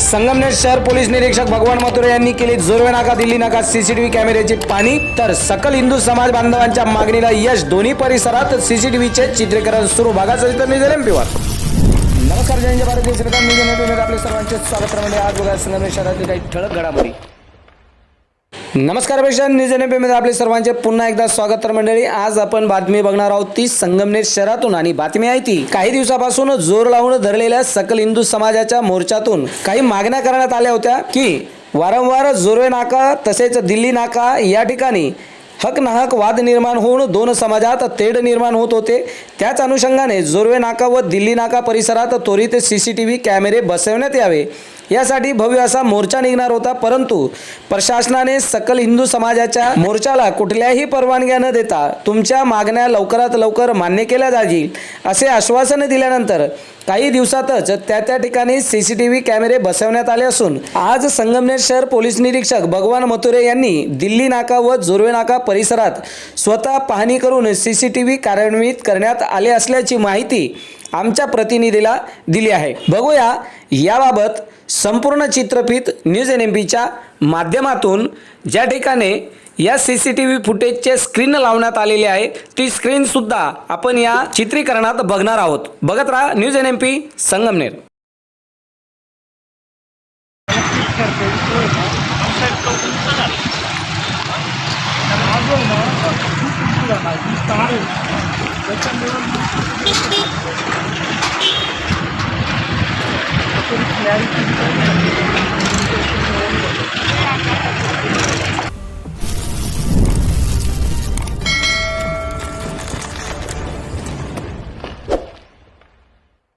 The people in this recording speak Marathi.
संगमनेर शहर पोलीस निरीक्षक भगवान मथुरे यांनी केली जोरवे नाका दिल्ली नाका सीसीटीव्ही कॅमेऱ्याची पाणी तर सकल हिंदू समाज बांधवांच्या मागणीला यश दोन्ही परिसरात सीसीटीव्हीचे चित्रीकरण सुरू. भागाचं चित्र निवेदन नमस्कार जय हिंद भारत सरकार मी आपले सर्वांचे स्वागत म्हणजे आज बघा संगमनेर शहरातील काही ठळक घडामोडी. नमस्कारपेक्षा न्यूज एनमध्ये आपले सर्वांचे पुन्हा एकदा स्वागत तर मंडळी. आज आपण बातमी बघणार आहोत ती संगमनेर शहरातून आणि बातमी आहे ती. काही दिवसापासून जोर लावून धरलेल्या सकल हिंदू समाजाच्या मोर्चातून काही मागण्या करण्यात आल्या होत्या की वारंवार जोरवे नाका तसेच दिल्ली नाका या ठिकाणी हक नाहक वाद निर्माण होऊन दोन समाजात तेढ निर्माण होत होते. त्याच अनुषंगाने जोरवे नाका व दिल्ली नाका परिसरात त्वरित सी सी टी व्ही कॅमेरे बसवण्यात यावे. यासाठी भव्य असा मोर्चा निघणार होता परंतु प्रशासनाने सकल हिंदू समाजाच्या मोर्चाला कुठल्याही परवानग्या न देता तुमच्या मागण्या लवकरात लवकर मान्य केल्या जाईल असे आश्वासन दिल्यानंतर काही दिवसातच त्या त्या ठिकाणी सी सी टी व्ही कॅमेरे बसवण्यात आले असून आज संगमनेर शहर पोलीस निरीक्षक भगवान मथुरे यांनी दिल्ली नाका व जोरवे नाका परिसरात स्वतः पाहणी करून सी सी टी व्ही कार्यान्वित करण्यात आले असल्याची माहिती आमच्या प्रतिनिधीला दिली आहे. बघूया याबाबत संपूर्ण चित्रफित न्यूज एन एम पीच्या माध्यमातून ज्या ठिकाणी या सी सी टी व्ही फुटेजचे स्क्रीन लावण्यात आलेली आहे. ती स्क्रीन सुद्धा आपण या चित्रीकरणात बघणार आहोत. बघत राहा news N M P Sangamner. Clarity